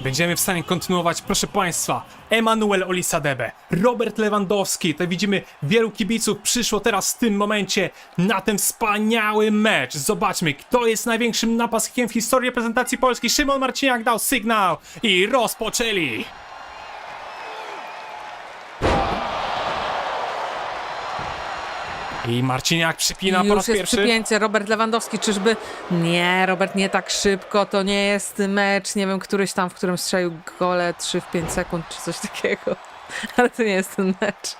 Będziemy w stanie kontynuować, proszę Państwa. Emanuel Olisadebe, Robert Lewandowski. Tutaj widzimy wielu kibiców przyszło teraz w tym momencie na ten wspaniały mecz. Zobaczmy, kto jest największym napastnikiem w historii reprezentacji Polski. Szymon Marciniak dał sygnał i rozpoczęli. I Marciniak przypina I po już raz jest pierwszy. przypięcie. Robert Lewandowski, czyżby... Nie, Robert, nie tak szybko. To nie jest mecz, nie wiem, któryś tam, w którym strzelił gole 3 w 5 sekund, czy coś takiego. Ale to nie jest ten mecz.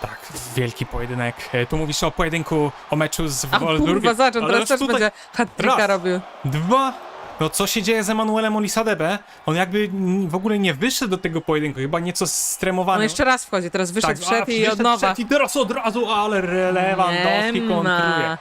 Tak, wielki pojedynek. E, Tu mówisz o pojedynku, o meczu z A Wolfsburgiem. kurwa, zaczął, teraz też tutaj będzie raz. robił. Dwa. No co się dzieje z Emanuelem Olisadebe? On jakby w ogóle nie wyszedł do tego pojedynku, chyba nieco stremowany. On jeszcze raz wchodzi, teraz wyszedł, Tak, wszedł i od nowa. I teraz od razu, ale Lewandowski kontruje.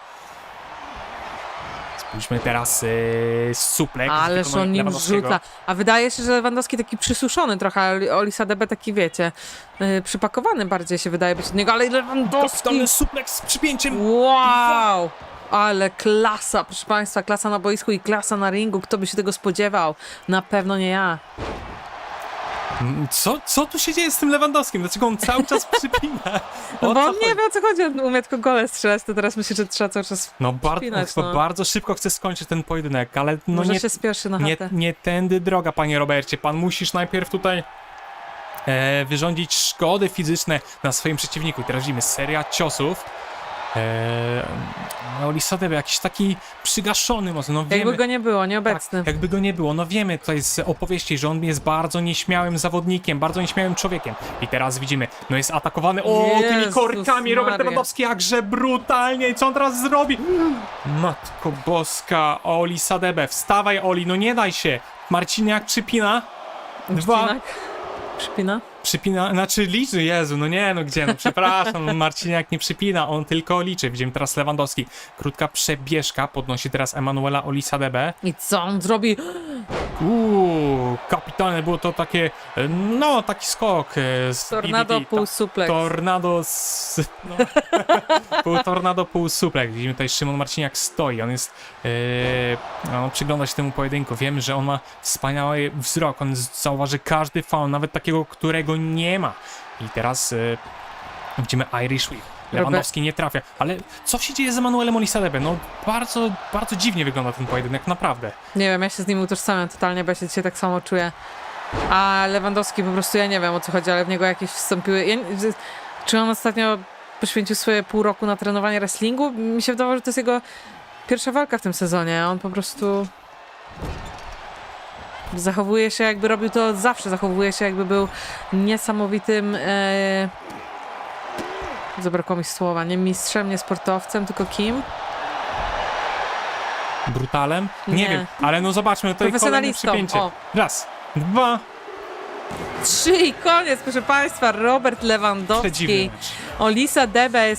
Spójrzmy teraz yy, suplek. Ależ on nim rzuca. A wydaje się, że Lewandowski taki przysuszony trochę, a Oli- Olisa DB taki, wiecie, yy, przypakowany bardziej się wydaje być od niego, ale Lewandowski... Kapitalny suplek z przypięciem. Wow! Ale klasa, proszę Państwa, klasa na boisku i klasa na ringu. Kto by się tego spodziewał? Na pewno nie ja. Co, co tu się dzieje z tym Lewandowskim? Dlaczego on cały czas przypina? No bo on nie wie o co chodzi, on umie tylko gole strzelać, to teraz myślę, że trzeba cały czas... No bardzo, Przypinać, no. bardzo szybko chce skończyć ten pojedynek, ale no Może nie, się spieszy na nie, chatę. nie tędy droga, panie Robercie. Pan musisz najpierw tutaj e, wyrządzić szkody fizyczne na swoim przeciwniku. I teraz widzimy seria ciosów. E, no, Lisadebe jakiś taki przygaszony mocno. No wiemy, Jakby go nie było, nieobecny. tak, jakby go nie było. No wiemy tutaj z opowieści, że on jest bardzo nieśmiałym zawodnikiem, bardzo nieśmiałym człowiekiem. I teraz widzimy, no jest atakowany, o, tymi korkami, Robert. Lewandowski, jakże brutalnie. I co on teraz zrobi? Matko boska, Oli Sadebe, wstawaj Oli, no nie daj się. Marciniak przypina. Dwa. Przypina. Przypina, znaczy liczy, Jezu, no nie, no gdzie, no przepraszam, no Marciniak nie przypina, on tylko liczy. Widzimy teraz Lewandowski. Krótka przebieżka, podnosi teraz Emanuela Olisadebe. I co on zrobi? Uuu, kapitalne było to takie, e, no taki skok e, z Tornado DDT, pół ta- suplex. Tornado z... No, pół tornado, pół suplek. Widzimy tutaj Szymon Marciniak stoi, on jest, e, no, przygląda się temu pojedynku. Wiemy, że on ma wspaniały wzrok, on zauważy każdy faul, nawet takiego, którego nie ma. I teraz e, widzimy Irish Whip. Lewandowski nie trafia, ale co się dzieje z Emanuelem Olisadebe? No bardzo, bardzo dziwnie wygląda ten pojedynek, naprawdę. Nie wiem, ja się z nim utożsamiam totalnie, bo ja się dzisiaj tak samo czuję. A Lewandowski po prostu, ja nie wiem o co chodzi, ale w niego jakieś wstąpiły... Ja, czy on ostatnio poświęcił swoje pół roku na trenowanie wrestlingu? Mi się wydawało, że to jest jego pierwsza walka w tym sezonie. On po prostu... Zachowuje się jakby robił to od zawsze, zachowuje się jakby był niesamowitym... E... Zabrakło mi słowa, nie mistrzem, nie sportowcem, tylko kim? brutalem? Nie, Nie. wiem, ale no zobaczmy tutaj kolejne Profesjonalistą, przypięcie. o. Raz, dwa, Trzy i koniec, proszę Państwa. Robert przedziwny Lewandowski. mecz. Olisa Debe jest